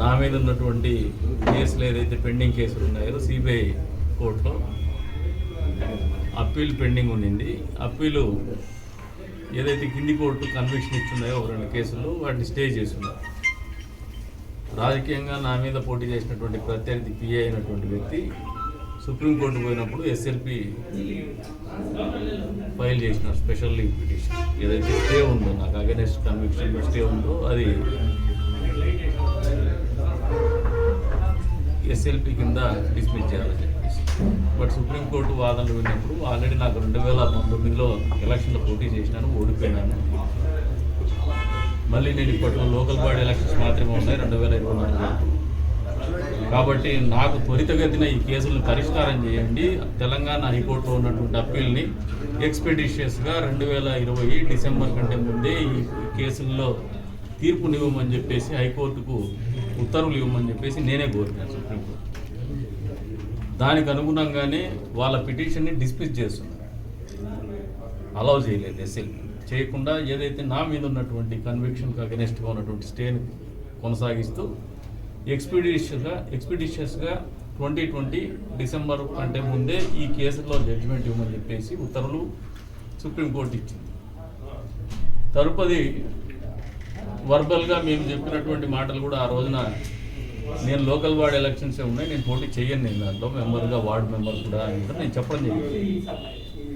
నా మీద ఉన్నటువంటి కేసులు ఏదైతే పెండింగ్ కేసులు ఉన్నాయో సిబిఐ కోర్టులో అప్పీల్ పెండింగ్ ఉండింది అప్పీలు ఏదైతే కింది కోర్టు కన్విక్షన్ ఇచ్చున్నాయో ఒక రెండు కేసులు వాటిని స్టే చేస్తున్నారు రాజకీయంగా నా మీద పోటీ చేసినటువంటి ప్రత్యర్థి పిఏ అయినటువంటి వ్యక్తి సుప్రీంకోర్టు పోయినప్పుడు ఎస్ఎల్పి ఫైల్ చేసిన స్పెషల్ లీవ్ పిటిషన్. ఏదైతే స్టే ఉందో నాకు అగెనెస్ట్ కన్విక్షన్ స్టే ఉందో అది ఎస్ఎల్పి కింద డిస్మిస్ చేయాలని చెప్పేసి. బట్ సుప్రీంకోర్టు వాదనలు విన్నప్పుడు ఆల్రెడీ నాకు రెండు వేల పంతొమ్మిదిలో ఎలక్షన్లో పోటీ చేసినాను ఓడిపోయినాను. మళ్ళీ నేను ఇప్పట్లో లోకల్ బాడీ ఎలక్షన్స్ మాత్రమే ఉన్నాయి రెండు వేల ఇరవై నాలుగు కాబట్టి నాకు త్వరితగతిన ఈ కేసులను పరిష్కారం చేయండి. తెలంగాణ హైకోర్టులో ఉన్నటువంటి అప్పీల్ని ఎక్స్పెడిషియస్గా రెండు వేల ఇరవై డిసెంబర్ కంటే ముందే ఈ కేసుల్లో తీర్పునివ్వమని చెప్పేసి హైకోర్టుకు ఉత్తర్వులు ఇవ్వమని చెప్పేసి నేనే కోరినాను దానికి అనుగుణంగానే వాళ్ళ పిటిషన్ని డిస్మిస్ చేస్తున్నారు. అలౌ చేయలేదు ఎస్ఎల్పి చేయకుండా ఏదైతే నా మీద ఉన్నటువంటి కన్విక్షన్కి అగెనెస్ట్గా ఉన్నటువంటి స్టేని కొనసాగిస్తూ ఎక్స్పీడిషియస్గా ఎక్స్పీడిషియస్గా ట్వంటీ ట్వంటీ డిసెంబర్ కంటే ముందే ఈ కేసులో జడ్జిమెంట్ ఇవ్వమని చెప్పేసి ఉత్తర్వులు సుప్రీంకోర్టు ఇచ్చింది. తరుపది వర్బల్గా మేము చెప్పినటువంటి మాటలు కూడా ఆ రోజున నేను లోకల్ వార్డ్ ఎలక్షన్స్ ఉన్నాయి నేను పోటీ చేయను నేను దాంట్లో. మెంబర్గా వార్డ్ మెంబర్ కూడా అని కూడా నేను చెప్పడం జరిగింది.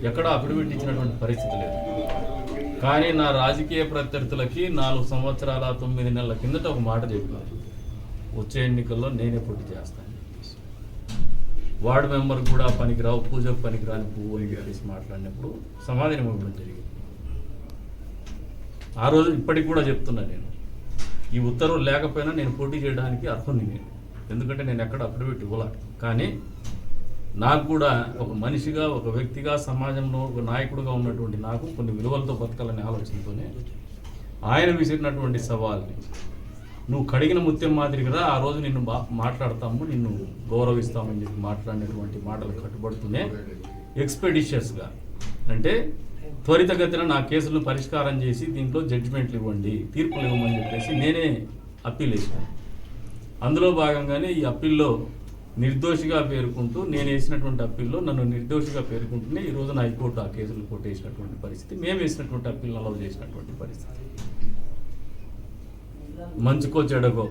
ఎక్కడ అఫిడవిట్ ఇచ్చినటువంటి పరిస్థితి లేదు. కానీ నా రాజకీయ ప్రత్యర్థులకి నాలుగు సంవత్సరాల తొమ్మిది నెలల కిందట ఒక మాట చెప్పాను వచ్చే ఎన్నికల్లో నేనే పోటీ చేస్తాను. వార్డు మెంబర్ కూడా పనికిరావు పూజకు పనికిరాని పువ్వు అని చెప్పేసి మాట్లాడినప్పుడు సమాధానం ఇవ్వడం జరిగింది. ఆ రోజు ఇప్పటికి కూడా చెప్తున్నా నేను. ఈ ఉత్తర్వులు లేకపోయినా నేను పోటీ చేయడానికి అర్హుని నేను. ఎందుకంటే నేను ఎక్కడ అఫిడవిట్ ఇవ్వాల? కానీ నాకు కూడా ఒక మనిషిగా ఒక వ్యక్తిగా సమాజంలో ఒక నాయకుడుగా ఉన్నటువంటి నాకు కొన్ని విలువలతో బతకాలనే ఆలోచనతోనే ఆయన విసిరినటువంటి సవాల్ని నువ్వు కడిగిన ముత్యం మాదిరిగా ఆ రోజు నిన్ను బా మాట్లాడతాము నిన్ను గౌరవిస్తామని చెప్పి మాట్లాడినటువంటి మాటలు కట్టుబడుతూనే ఎక్స్పెడిషియస్గా అంటే త్వరితగతిన నా కేసులను పరిష్కారం చేసి దీంట్లో జడ్జిమెంట్లు ఇవ్వండి తీర్పులు ఇవ్వమని చెప్పేసి నేనే అప్పీల్ వేసాను అందులో భాగంగానే ఈ అప్పీల్లో నిర్దోషిగా పేర్కొంటూ నేను వేసినటువంటి అప్పీల్లో నన్ను నిర్దోషిగా పేర్కొంటూనే ఈ రోజున హైకోర్టు ఆ కేసులు కొట్టేసినటువంటి పరిస్థితి మేము వేసినటువంటి అప్పీల్ అలవ్ చేసినటువంటి పరిస్థితి. మంచుకో చెడకో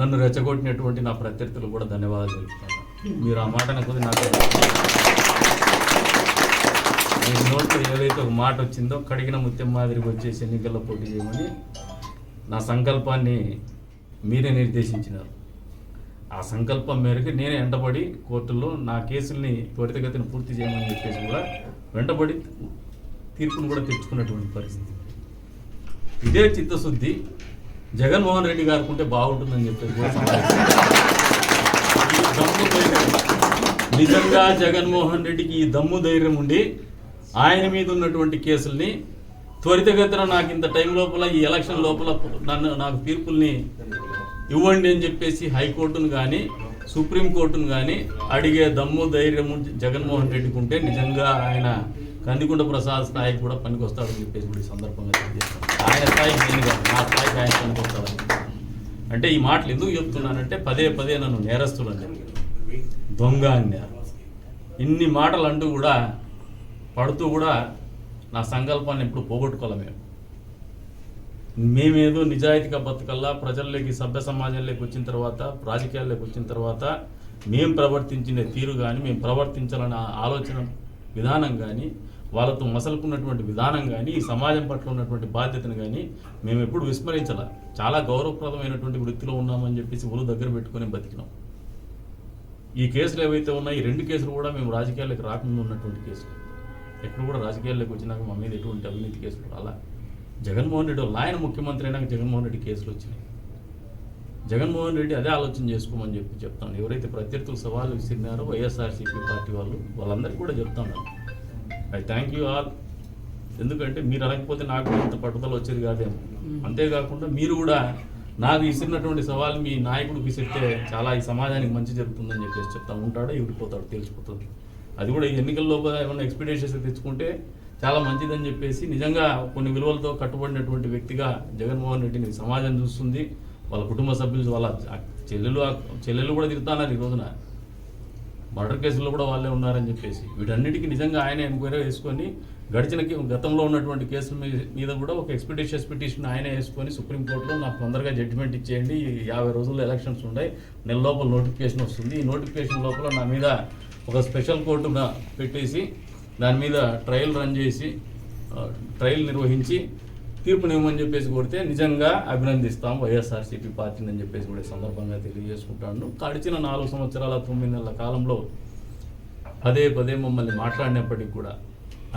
నన్ను రెచ్చగొట్టినటువంటి నా ప్రత్యర్థులు కూడా ధన్యవాదాలు తెలుపుతాను. మీరు ఆ మాట నాకు నాకు మీ నోట్లో ఏదైతే ఒక మాట వచ్చిందో కడిగిన ముత్యం మాదిరికి వచ్చేసి ఎన్నికల్లో పోటీ చేయమని నా సంకల్పాన్ని మీరే నిర్దేశించినారు. ఆ సంకల్పం మేరకు నేనే వెంటబడి కోర్టులో నా కేసుల్ని త్వరితగతిని పూర్తి చేయమని చెప్పేసి కూడా వెంటబడి తీర్పును కూడా తెచ్చుకున్నటువంటి పరిస్థితి. ఇదే చిత్తశుద్ధి జగన్మోహన్ రెడ్డి గారికి ఉంటే బాగుంటుందని చెప్పేసి నిజంగా జగన్మోహన్ రెడ్డికి ఈ దమ్ము ధైర్యం ఉండి ఆయన మీద ఉన్నటువంటి కేసుల్ని త్వరితగతిన నాకు ఇంత టైం లోపల ఈ ఎలక్షన్ లోపల నన్ను నాకు తీర్పుల్ని ఇవ్వండి అని చెప్పేసి హైకోర్టును కానీ సుప్రీంకోర్టును కానీ అడిగే దమ్ము ధైర్యము జగన్మోహన్ రెడ్డికి ఉంటే నిజంగా ఆయన కందికొండ ప్రసాద్ స్థాయికి కూడా పనికొస్తాడని చెప్పేసి కూడా ఈ సందర్భంగా తెలియజేస్తాను. ఆయన స్థాయికి నేను కాదు నా స్థాయికి ఆయన పనికొస్తాడని. అంటే ఈ మాటలు ఎందుకు చెప్తున్నానంటే పదే పదే నన్ను నేరస్తులని దొంగ అన్నారు. ఇన్ని మాటలు అంటూ కూడా పడుతూ కూడా నా సంకల్పాన్ని ఎప్పుడు పోగొట్టుకోలే మేము. మేమేదో నిజాయితీగా బతకల్లా ప్రజల్లోకి సభ్య సమాజంలోకి వచ్చిన తర్వాత రాజకీయాల్లోకి వచ్చిన తర్వాత మేము ప్రవర్తించిన తీరు కానీ మేము ప్రవర్తించాలన్న ఆలోచన విధానం కానీ వాళ్ళతో మసలుకున్నటువంటి విధానం కానీ ఈ సమాజం పట్ల ఉన్నటువంటి బాధ్యతను కానీ మేము ఎప్పుడు విస్మరించాల. చాలా గౌరవప్రదమైనటువంటి వృత్తిలో ఉన్నామని చెప్పేసి ఒళ్ళు దగ్గర పెట్టుకొని బతికినాం. ఈ కేసులు ఏవైతే ఉన్నాయో ఈ రెండు కేసులు కూడా మేము రాజకీయాల్లోకి రాకుండా ఉన్నటువంటి కేసులు. ఎక్కడ కూడా రాజకీయాల్లోకి వచ్చినాక మా మీద ఎటువంటి అవినీతి కేసులు రాలా. జగన్మోహన్ రెడ్డి ఆయన ముఖ్యమంత్రి అయినాక జగన్మోహన్ రెడ్డి కేసులు వచ్చినాయి. జగన్మోహన్ రెడ్డి అదే ఆలోచన చేసుకోమని చెప్పి చెప్తాను. ఎవరైతే ప్రత్యర్థులు సవాళ్ళు విసిరినారో వైఎస్ఆర్సీపీ పార్టీ వాళ్ళు వాళ్ళందరికీ కూడా చెప్తాను ఐ థ్యాంక్ యూ ఆల్. ఎందుకంటే మీరు అనకపోతే నాకు ఇంత పట్టుదల వచ్చేది కాదేమో అంతేకాకుండా మీరు కూడా నాకు విసిరినటువంటి సవాల్ మీ నాయకుడికి విసిరితే చాలా ఈ సమాజానికి మంచి జరుగుతుందని చెప్పేసి చెప్తా ఉంటాడో. ఎగిరిపోతాడు తెలిసిపోతుంది అది కూడా ఈ ఎన్నికల్లో ఏమైనా ఎక్స్పెక్టేషన్స్ తెచ్చుకుంటే చాలా మంచిదని చెప్పేసి నిజంగా కొన్ని విలువలతో కట్టుబడినటువంటి వ్యక్తిగా జగన్మోహన్ రెడ్డిని సమాజం చూస్తుంది. వాళ్ళ కుటుంబ సభ్యులు వాళ్ళ చెల్లెలు చెల్లెలు కూడా తిరుగుతున్నారు ఈ రోజున. మర్డర్ కేసుల్లో కూడా వాళ్ళే ఉన్నారని చెప్పేసి. వీటన్నిటికీ నిజంగా ఆయన ఎంక్వైరీ వేసుకొని గడిచిన గతంలో ఉన్నటువంటి కేసుల మీ- మీద కూడా ఒక ఎక్స్పెక్టేషన్స్ పిటిషన్ ఆయన వేసుకొని సుప్రీంకోర్టులో నాకు తొందరగా జడ్జిమెంట్ ఇచ్చేయండి. యాభై రోజుల్లో ఎలక్షన్స్ ఉన్నాయి నెల లోపల నోటిఫికేషన్ వస్తుంది. ఈ నోటిఫికేషన్ లోపల నా మీద ఒక స్పెషల్ కోర్టు పెట్టేసి దాని మీద ట్రయల్ రన్ చేసి ట్రయల్ నిర్వహించి తీర్పునివ్వమని చెప్పేసి కొడితే నిజంగా అభినందిస్తాం వైఎస్ఆర్సీపీ పార్టీని అని చెప్పేసి కూడా సందర్భంగా తెలియజేసుకుంటాను. గడిచిన నాలుగు సంవత్సరాల తొమ్మిది నెలల కాలంలో పదే పదే మమ్మల్ని మాట్లాడినప్పటికీ కూడా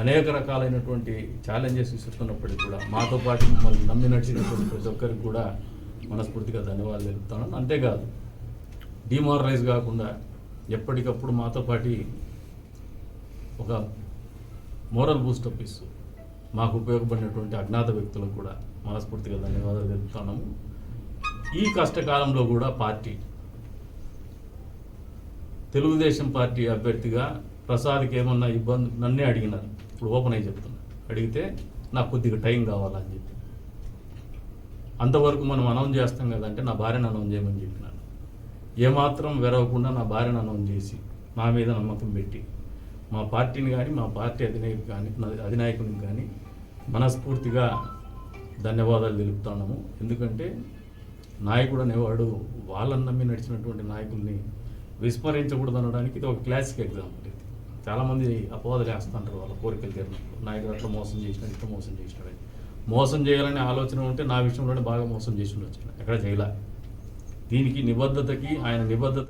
అనేక రకాలైనటువంటి ఛాలెంజెస్ ఇస్తున్నప్పటికీ కూడా మాతో పాటు మమ్మల్ని నమ్మి నడిచినటువంటి ప్రతి ఒక్కరికి కూడా మనస్ఫూర్తిగా ధన్యవాదాలు తెలుపుతాను. అంతేకాదు డిమారలైజ్ కాకుండా ఎప్పటికప్పుడు మాతో పాటు ఒక మోరల్ బూస్టప్ ఇస్తూ మాకు ఉపయోగపడినటువంటి అజ్ఞాత వ్యక్తులకు కూడా మనస్ఫూర్తిగా ధన్యవాదాలు తెలుపుతున్నాము. ఈ కష్టకాలంలో కూడా పార్టీ తెలుగుదేశం పార్టీ అభ్యర్థిగా ప్రసాద్కి ఏమన్నా ఇబ్బంది నన్నే అడిగినారు. ఇప్పుడు ఓపెన్ అయి చెప్తున్నా. అడిగితే నాకు కొద్దిగా టైం కావాలని చెప్పి. అంతవరకు మనం అనౌన్స్ చేస్తాం కదంటే నా భార్యను అనౌన్స్ చేయమని చెప్పిన. ఏమాత్రం వెరవకుండా నా భార్యను అనౌన్స్ చేసి మా మీద నమ్మకం పెట్టి మా పార్టీని కానీ మా పార్టీ అధినాయకు కానీ అధినాయకుని కానీ మనస్ఫూర్తిగా ధన్యవాదాలు తెలుపుతున్నాము ఎందుకంటే నాయకుడు అనేవాడు వాళ్ళని నమ్మి నడిచినటువంటి నాయకుల్ని విస్మరించకూడదు అనడానికి ఇది ఒక క్లాసిక్ ఎగ్జాంపుల్ ఇది. చాలామంది అపవాదాలు వేస్తుంటారు వాళ్ళ కోరికలు తీరినప్పుడు. నాయకుడు అట్లా మోసం చేసినాడు ఇట్లా మోసం చేసినాడు మోసం చేయాలనే ఆలోచన ఉంటే నా విషయంలోనే బాగా మోసం చేసి ఉండొచ్చు. ఎక్కడ చేయలే. దీనికి నిబద్ధతకి ఆయన నిబద్ధత